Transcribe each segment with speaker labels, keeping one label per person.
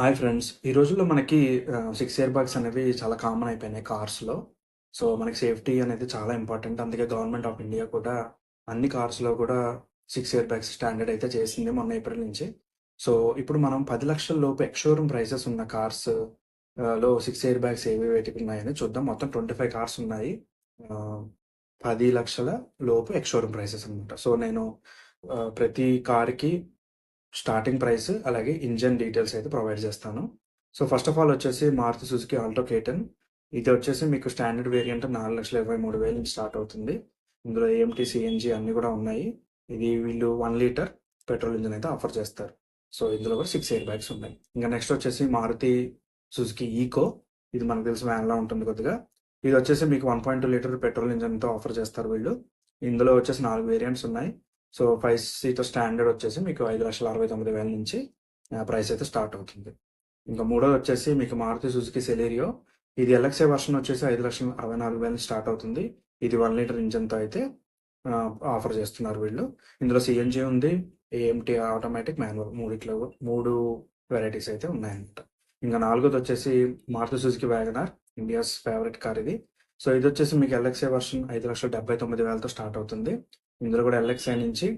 Speaker 1: Hi friends ఈ రోజుల్లో మనకి సిక్స్ ఇయర్ బ్యాగ్స్ అనేవి చాలా కామన్ అయిపోయినాయి కార్స్లో సో మనకి సేఫ్టీ అనేది చాలా ఇంపార్టెంట్ అందుకే గవర్నమెంట్ ఆఫ్ ఇండియా కూడా అన్ని కార్స్లో కూడా సిక్స్ ఇయర్ బ్యాగ్స్ స్టాండర్డ్ అయితే చేసింది మొన్న ఏప్రిల్ నుంచి. సో ఇప్పుడు మనం పది లక్షల లోపు ఎక్స్షోరూమ్ ప్రైసెస్ ఉన్న కార్స్లో సిక్స్ ఇయర్ బ్యాగ్స్ ఏవి వేటికి ఉన్నాయని చూద్దాం. మొత్తం ట్వంటీ ఫైవ్ కార్స్ ఉన్నాయి పది లక్షల లోపు ఎక్స్షోరూమ్ ప్రైసెస్ అనమాట సో నేను ప్రతి కార్కి స్టార్టింగ్ ప్రైస్ అలాగే ఇంజన్ డీటెయిల్స్ అయితే ప్రొవైడ్ చేస్తాను. సో ఫస్ట్ ఆఫ్ ఆల్ వచ్చేసి మారుతి సుజుకి ఆల్టో కేటన్ ఇది వచ్చేసి మీకు స్టాండర్డ్ వేరియంట్ నాలుగు లక్షల ఇరవై మూడు వేలు నుంచి స్టార్ట్ అవుతుంది. ఇందులో ఏఎంటీ సిఎన్జి అన్నీ కూడా ఉన్నాయి. ఇది వీళ్ళు వన్ లీటర్ పెట్రోల్ ఇంజన్ అయితే ఆఫర్ చేస్తారు. సో ఇందులో కూడా సిక్స్ ఎయిర్ బ్యాగ్స్ ఉన్నాయి. ఇంకా నెక్స్ట్ వచ్చేసి మారుతి సుజుకి ఈకో. ఇది మనకు తెలిసి వ్యాన్లా ఉంటుంది కొద్దిగా. ఇది వచ్చేసి మీకు one point two litre petrol ఇంజన్తో offer చేస్తారు వీళ్ళు. ఇందులో వచ్చేసి నాలుగు వేరియంట్స్ ఉన్నాయి. సో ఫైవ్ సీటర్ స్టాండర్డ్ వచ్చేసి మీకు ఐదు లక్షల అరవై తొమ్మిది వేల నుంచి ప్రైస్ అయితే స్టార్ట్ అవుతుంది. ఇంకా మూడోది వచ్చేసి మీకు మారుతి సుజుకి సెలీరియో. ఇది ఎల్ఎక్సే వర్షన్ వచ్చేసి ఐదు లక్షల అరవై నాలుగు వేల స్టార్ట్ అవుతుంది. ఇది వన్ లీటర్ ఇంజన్తో అయితే ఆఫర్ చేస్తున్నారు వీళ్ళు. ఇందులో సిఎన్జి ఉంది ఏఎంటీ ఆటోమేటిక్ మాన్యువల్ మూడిట్లో మూడు వెరైటీస్ అయితే ఉన్నాయంట. ఇంకా నాలుగోది వచ్చేసి Maruti Suzuki WagonR India's favourite car ఇది. సో ఇది వచ్చేసి మీకు ఎల్ఎక్సే వర్షన్ ఐదు లక్షల డెబ్బై తొమ్మిది వేలతో స్టార్ట్ అవుతుంది. ఇందులో కూడా ఎల్ఎక్స్ఐ నుంచి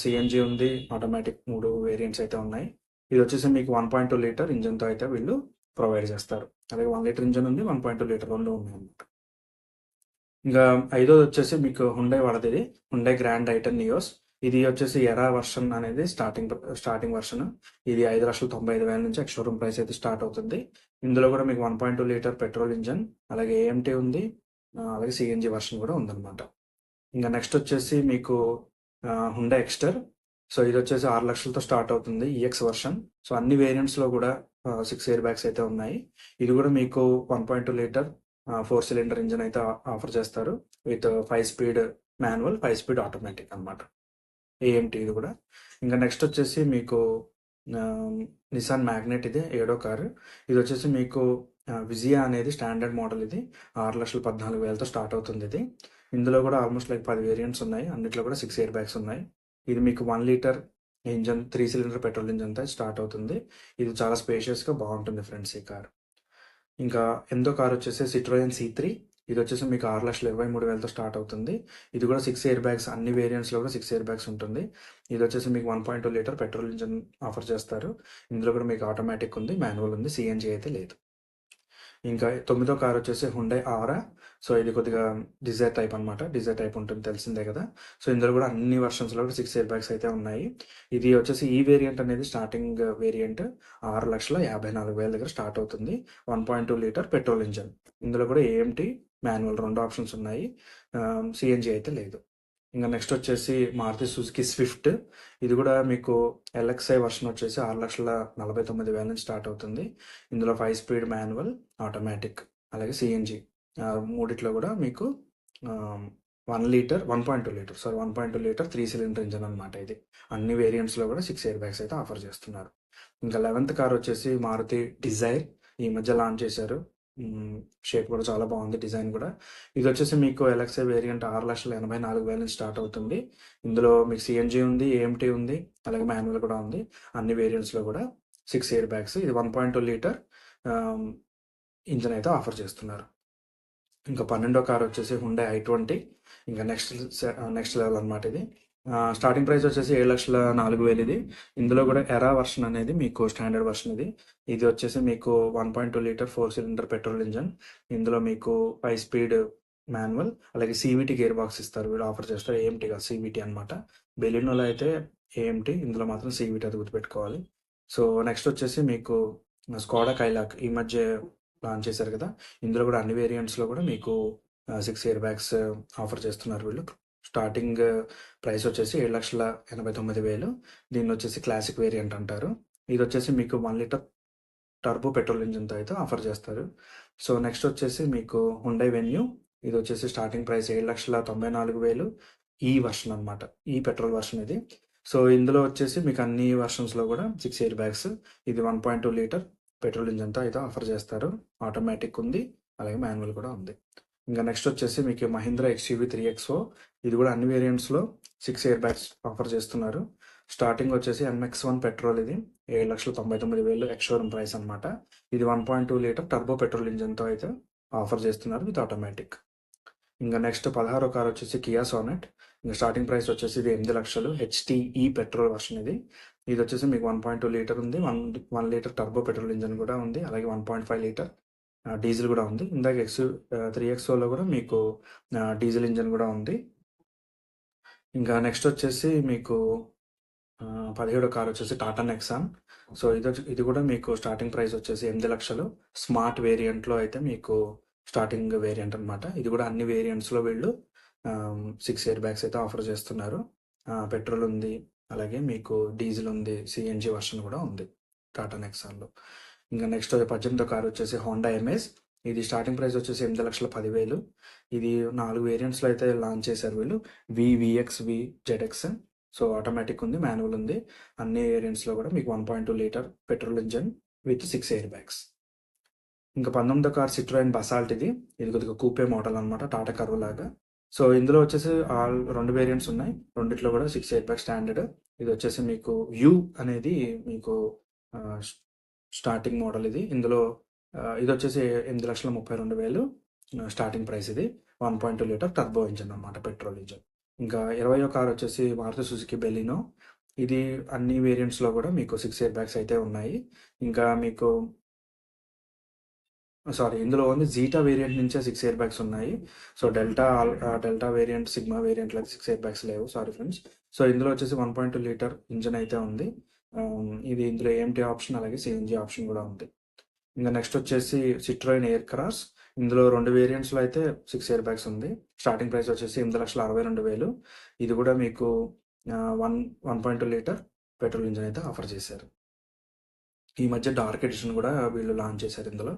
Speaker 1: సిఎన్జి ఉంది ఆటోమేటిక్ మూడు వేరియంట్స్ అయితే ఉన్నాయి. ఇది వచ్చేసి మీకు వన్ పాయింట్ టూ లీటర్ ఇంజన్తో అయితే వీళ్ళు ప్రొవైడ్ చేస్తారు. అలాగే వన్ లీటర్ ఇంజన్ ఉంది వన్ పాయింట్ టూ లీటర్ రెండు ఉన్నాయి అన్నమాట ఇంకా ఐదోది వచ్చేసి మీకు Hyundai వాడది Hyundai grand i ten Nios ఇది వచ్చేసి ఎరా వర్షన్ అనేది స్టార్టింగ్ స్టార్టింగ్ వర్షన్ ఇది ఐదు లక్షల తొంభై ఐదు వేల నుంచి షోరూమ్ ప్రైస్ అయితే స్టార్ట్ అవుతుంది. ఇందులో కూడా మీకు one point two litre petrol engine అలాగే ఏఎంటీ ఉంది అలాగే సిఎన్జి వర్షన్ కూడా ఉందన్నమాట. ఇంకా నెక్స్ట్ వచ్చేసి మీకు హుండా ఎక్స్టర్ సో ఇది వచ్చేసి ఆరు లక్షలతో స్టార్ట్ అవుతుంది ఈఎక్స్ వర్షన్ సో అన్ని వేరియంట్స్లో కూడా సిక్స్ ఇయర్ బ్యాగ్స్ అయితే ఉన్నాయి. ఇది కూడా మీకు one point two litre four cylinder engine అయితే ఆఫర్ చేస్తారు. With five speed manual five speed automatic అన్నమాట. ఏఎంటీ ఇది కూడా. ఇంకా నెక్స్ట్ వచ్చేసి మీకు నిసాన్ మ్యాగ్నెట్ ఇది ఏడో కారు. ఇది వచ్చేసి మీకు విజియా అనేది స్టాండర్డ్ మోడల్ ఇది. ఆరు లక్షల పద్నాలుగు వేలతో స్టార్ట్ అవుతుంది ఇది. ఇందులో కూడా ఆల్మోస్ట్ లైక్ పది వేరియంట్స్ ఉన్నాయి. అన్నిట్లో కూడా సిక్స్ ఇయర్ బ్యాగ్స్ ఉన్నాయి. ఇది మీకు one litre engine three cylinder petrol ఇంజన్తో start అవుతుంది. ఇది చాలా స్పేషియస్గా బాగుంటుంది ఫ్రెండ్స్ ఈ కార్. ఇంకా ఎందో కార్ వచ్చేసి సిట్రోయన్ సి త్రీ ఇది వచ్చేసి మీకు ఆరు లక్షల ఇరవై మూడు వేలతో స్టార్ట్ అవుతుంది. ఇది కూడా సిక్స్ ఇయర్ బ్యాగ్స్ అన్ని వేరియంట్స్లో కూడా సిక్స్ ఇయర్ బ్యాగ్స్ ఉంటుంది. ఇది వచ్చేసి మీకు one point two litre petrol engine offer చేస్తారు. ఇందులో కూడా మీకు ఆటోమేటిక్ ఉంది మాన్యువల్ ఉంది సిఎన్జీ అయితే లేదు. ఇంకా తొమ్మిదో కార్ వచ్చేసి హుండై ఆరా సో ఇది కొద్దిగా డిజైర్ టైప్ అన్నమాట. డిజైర్ టైప్ ఉంటుంది తెలిసిందే కదా. సో ఇందులో కూడా అన్ని వర్షన్స్లో కూడా సిక్స్ ఎయిర్ బ్యాగ్స్ అయితే ఉన్నాయి. ఇది వచ్చేసి ఈ వేరియంట్ అనేది స్టార్టింగ్ వేరియంట్ ఆరు లక్షల యాభై నాలుగు వేల దగ్గర స్టార్ట్ అవుతుంది. One point two litre petrol engine. ఇందులో కూడా ఏఎంటీ మాన్యువల్ రెండు ఆప్షన్స్ ఉన్నాయి. సిఎన్జి అయితే లేదు. ఇంకా నెక్స్ట్ వచ్చేసి మారుతి సుజుకి స్విఫ్ట్. ఇది కూడా మీకు ఎల్ఎక్స్ఐ వర్షన్ వచ్చేసి ఆరు లక్షల నలభై తొమ్మిది వేల నుంచి స్టార్ట్ అవుతుంది. ఇందులో ఫైవ్ స్పీడ్ మాన్యువల్ ఆటోమేటిక్ అలాగే సిఎన్జి మూడిట్లో కూడా మీకు one litre one point two litre sorry one point two litre three cylinder engine అనమాట ఇది. అన్ని వేరియంట్స్లో కూడా సిక్స్ ఎయిర్ బ్యాగ్స్ అయితే ఆఫర్ చేస్తున్నారు. ఇంకా లెవెంత్ కార్ వచ్చేసి మారుతి డిజైర్. ఈ మధ్య లాంచ్ చేశారు. షేప్ కూడా చాలా బాగుంది డిజైన్ కూడా. ఇది వచ్చేసి మీకు ఎలక్సే వేరియంట్ ఆరు లక్షల ఎనభై నాలుగు వేల నుంచి స్టార్ట్ అవుతుంది. ఇందులో మీకు సిఎన్జి ఉంది ఏఎంటీ ఉంది అలాగే మాన్యువల్ కూడా ఉంది. అన్ని వేరియంట్స్లో కూడా సిక్స్ ఇయర్ బ్యాగ్స్ ఇది one point two litre engine అయితే ఆఫర్ చేస్తున్నారు. ఇంకా పన్నెండో కార్ వచ్చేసి హుండే ఐ ట్వంటీ ఇంకా నెక్స్ట్ నెక్స్ట్ లెవెల్ అనమాట ఇది. స్టార్టింగ్ ప్రైస్ వచ్చేసి ఏడు లక్షల నాలుగు వేలు ఇది. ఇందులో కూడా ఎరా వర్షన్ అనేది మీకు స్టాండర్డ్ వర్షన్ ఇది. ఇది వచ్చేసి మీకు one point two litre four cylinder petrol engine ఇందులో మీకు ఫైవ్ స్పీడ్ మాన్యువల్ అలాగే సీవీటీ గేర్ బాక్స్ ఇస్తారు. వీళ్ళు ఆఫర్ చేస్తారు. ఏఎంటీ కాదు సీవీటీ అనమాట బెలినోలో అయితే ఏఎంటీ ఇందులో మాత్రం సివిటీ అది గుర్తుపెట్టుకోవాలి. సో నెక్స్ట్ వచ్చేసి మీకు స్కోడా కైలాక్ ఈ మధ్య లాంచ్ చేశారు కదా. ఇందులో కూడా అన్ని వేరియంట్స్లో కూడా మీకు సిక్స్ ఇయర్ బ్యాగ్స్ ఆఫర్ చేస్తున్నారు వీళ్ళు. స్టార్టింగ్ ప్రైస్ వచ్చేసి ఏడు లక్షల ఎనభై తొమ్మిది వేలు. దీన్ని వచ్చేసి క్లాసిక్ వేరియంట్ అంటారు. ఇది వచ్చేసి మీకు వన్ లీటర్ టర్బో పెట్రోల్ ఇంజిన్తో అయితే ఆఫర్ చేస్తారు. సో నెక్స్ట్ వచ్చేసి మీకు హుండై వెన్యూ. ఇది వచ్చేసి స్టార్టింగ్ ప్రైస్ ఏడు లక్షల తొంభై నాలుగు వేలు. ఈ వర్షన్ అనమాట ఈ పెట్రోల్ వర్షన్ ఇది. సో ఇందులో వచ్చేసి మీకు అన్ని వర్షన్స్లో కూడా సిక్స్ ఎయిర్ బ్యాగ్స్. ఇది one point two litre petrol ఇంజన్తో అయితే ఆఫర్ చేస్తారు. ఆటోమేటిక్ ఉంది. అలాగే మాన్యువల్ కూడా ఉంది. ఇంకా నెక్స్ట్ వచ్చేసి మీకు మహీంద్రా ఎక్స్యూవీ త్రీ ఎక్స్ఓ ఇది కూడా అన్ని వేరియంట్స్లో సిక్స్ ఇయర్ బ్యాగ్స్ ఆఫర్ చేస్తున్నారు. స్టార్టింగ్ వచ్చేసి ఎంఎక్స్ వన్ పెట్రోల్ ఇది. ఏడు లక్షల తొంభై తొమ్మిది వేలు ఎక్స్షోరూమ్ ప్రైస్ అనమాట ఇది one point two litre turbo petrol ఇంజన్తో అయితే ఆఫర్ చేస్తున్నారు విత్ ఆటోమేటిక్ ఇంకా నెక్స్ట్ పదహారో కార్ వచ్చేసి కియా సోనెట్ ఇంకా స్టార్టింగ్ ప్రైస్ వచ్చేసి ఇది ఎనిమిది లక్షలు హెచ్టిఈ పెట్రోల్ వర్షన్ ఇది. ఇది వచ్చేసి మీకు వన్ పాయింట్ టూ లీటర్ ఉంది. One one litre turbo petrol engine కూడా ఉంది. అలాగే one point five litre diesel కూడా ఉంది. ఇందాక ఎక్స్ త్రీ ఎక్స్ఓలో కూడా మీకు డీజిల్ ఇంజన్ కూడా ఉంది. ఇంకా నెక్స్ట్ వచ్చేసి మీకు పదిహేడు పదిహేడో కార్ వచ్చేసి టాటా నెక్సాన్. సో ఇది ఇది కూడా మీకు స్టార్టింగ్ ప్రైస్ వచ్చేసి ఎనిమిది లక్షలు. స్మార్ట్ వేరియంట్లో అయితే మీకు స్టార్టింగ్ వేరియంట్ అనమాట ఇది కూడా అన్ని వేరియంట్స్లో వీళ్ళు సిక్స్ ఇయర్ బ్యాగ్స్ అయితే ఆఫర్ చేస్తున్నారు. పెట్రోల్ ఉంది. అలాగే మీకు డీజిల్ ఉంది. సిఎన్జి వర్షన్ కూడా ఉంది టాటా నెక్సాన్లో. ఇంకా నెక్స్ట్ పద్దెనిమిదో కార్ వచ్చేసి హోండా ఎంఎస్ ఇది స్టార్టింగ్ ప్రైస్ వచ్చేసి ఎనిమిది లక్షల పదివేలు. ఇది నాలుగు వేరియంట్స్లో అయితే లాంచ్ చేశారు వీళ్ళు. V VX V ZX so automatic ఉంది మాన్యువల్ ఉంది. అన్ని వేరియంట్స్లో కూడా మీకు one point two litre petrol engine with six air bags ఇంకా పంతొమ్మిదో కార్ సిట్రోయిన్ బసాల్ట్ ఇది. ఇది కొద్దిగా కూపే మోడల్ అనమాట టాటా కర్వ్ లాగా. సో ఇందులో వచ్చేసి ఆల్ రెండు వేరియంట్స్ ఉన్నాయి. రెండిట్లో కూడా సిక్స్ ఎయిర్ బ్యాగ్ స్టాండర్డ్ ఇది వచ్చేసి మీకు వ్యూ అనేది మీకు స్టార్టింగ్ మోడల్ ఇది. ఇందులో ఇది వచ్చేసి ఎనిమిది లక్షల ముప్పై రెండు వేలు స్టార్టింగ్ ప్రైస్ ఇది. One point two litre turbo engine అనమాట పెట్రోల్ ఇంజన్. ఇంకా ఇరవై కార్ వచ్చేసి మారుతి సుజుకి బెలినో ఇది అన్ని వేరియంట్స్లో కూడా మీకు సిక్స్ ఇయర్ బ్యాగ్స్ అయితే ఉన్నాయి. ఇంకా మీకు సారీ ఇందులో ఓన్లీ జీటా వేరియంట్ నుంచే సిక్స్ ఇయర్ బ్యాగ్స్ ఉన్నాయి. So Delta Delta variant Sigma వేరియంట్లో అయితే సిక్స్ ఇయర్ బ్యాగ్స్ లేవు. Sorry friends. సో ఇందులో వచ్చేసి one point two litre engine అయితే ఉంది. ఇది ఇందులో ఏఎంటీ ఆప్షన్ అలాగే సిఎన్జి ఆప్షన్ కూడా ఉంది. ఇంకా నెక్స్ట్ వచ్చేసి సిట్రోయిన్ ఎయిర్ క్రాస్ ఇందులో రెండు వేరియంట్స్లో అయితే సిక్స్ ఇయర్ బ్యాగ్స్ ఉంది. స్టార్టింగ్ ప్రైస్ వచ్చేసి ఎనిమిది లక్షల అరవై రెండు వేలు. ఇది కూడా మీకు one one point two litre petrol engine అయితే ఆఫర్ చేశారు. ఈ మధ్య డార్క్ ఎడిషన్ కూడా వీళ్ళు లాంచ్ చేశారు ఇందులో.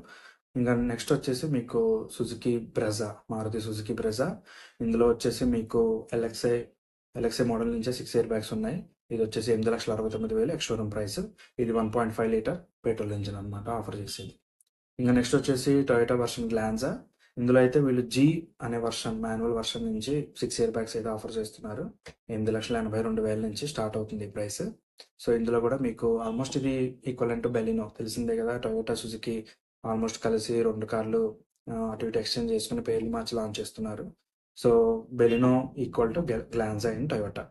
Speaker 1: ఇంకా నెక్స్ట్ వచ్చేసి మీకు Suzuki Brezza Maruti Suzuki Brezza ఇందులో వచ్చేసి మీకు ఎల్ఎక్స్ఐ ఎలక్సీ మోడల్ నుంచే సిక్స్ ఇయర్ బ్యాగ్స్ ఉన్నాయి. ఇది వచ్చేసి ఎనిమిది లక్షల అరవై తొమ్మిది వేలు ఎక్స్టోరూమ్ ప్రైస్ ఇది one point five litre petrol engine అనమాట ఆఫర్ చేసేది. ఇంకా నెక్స్ట్ వచ్చేసి టొయోటా వర్షన్ గ్లాన్సా ఇందులో అయితే వీళ్ళు జీ అనే వర్షన్ మాన్యువల్ వర్షన్ నుంచి సిక్స్ ఇయర్ బ్యాగ్స్ అయితే ఆఫర్ చేస్తున్నారు. ఎనిమిది లక్షల ఎనభై రెండు వేల నుంచి స్టార్ట్ అవుతుంది ఈ ప్రైస్ సో ఇందులో కూడా మీకు ఆల్మోస్ట్ ఇది ఈక్వల్ టు బెలినో తెలిసిందే కదా టొయోటా సుజుకి ఆల్మోస్ట్ కలిసి రెండు కార్లు అటు ఇటు ఎక్స్చేంజ్ చేసుకుని పేర్లు మార్చి లాంచ్ చేస్తున్నారు. So Baleno equal to Glanza in Toyota.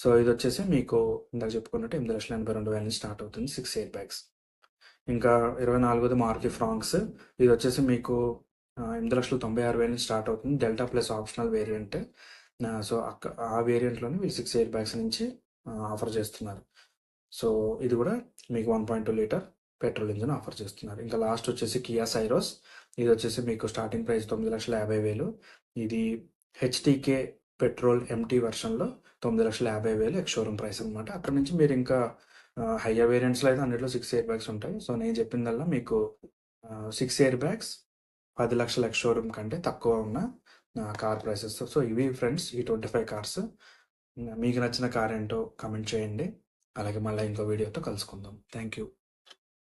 Speaker 1: So ఇది వచ్చేసి మీకు ఇందాక చెప్పుకున్నట్టు ఎనిమిది లక్షల ఎనభై రెండు వేల నుంచి స్టార్ట్ అవుతుంది సిక్స్ ఎయిర్ బ్యాగ్స్. ఇంకా ఇరవై నాలుగోది మారుతి ఫ్రాంక్స్. ఇది వచ్చేసి మీకు ఎనిమిది లక్షల తొంభై ఆరు వేల నుంచి స్టార్ట్ అవుతుంది. Delta plus optional variant. So అక్క ఆ వేరియంట్లోనే వీళ్ళు సిక్స్ ఎయిర్ బ్యాగ్స్ నుంచి ఆఫర్ చేస్తున్నారు. సో ఇది కూడా మీకు one point two litre petrol engine offer చేస్తున్నారు. ఇంకా లాస్ట్ వచ్చేసి కియా సైరోస్. ఇది వచ్చేసి మీకు స్టార్టింగ్ ప్రైస్ తొమ్మిది లక్షల యాభై వేలు. ఇది హెచ్టీకే పెట్రోల్ ఎంటీ వెర్షన్లో తొమ్మిది లక్షల యాభై వేలు ఎక్స్ షోరూమ్ ప్రైస్ అనమాట అక్కడ నుంచి మీరు ఇంకా హయ్యర్ వేరియంట్స్లో అయితే అన్నిట్లో సిక్స్ ఎయిర్ బ్యాగ్స్ ఉంటాయి. సో నేను చెప్పిందల్లా మీకు సిక్స్ ఎయిర్ బ్యాగ్స్ పది లక్షల ఎక్స్ షోరూమ్ కంటే తక్కువ ఉన్న కార్ ప్రైసెస్. సో ఇవి ఫ్రెండ్స్ ఈ ట్వంటీ ఫైవ్ కార్స్. మీకు నచ్చిన కార్ ఏంటో కమెంట్ చేయండి. అలాగే మళ్ళీ ఇంకో వీడియోతో కలుసుకుందాం. Thank you.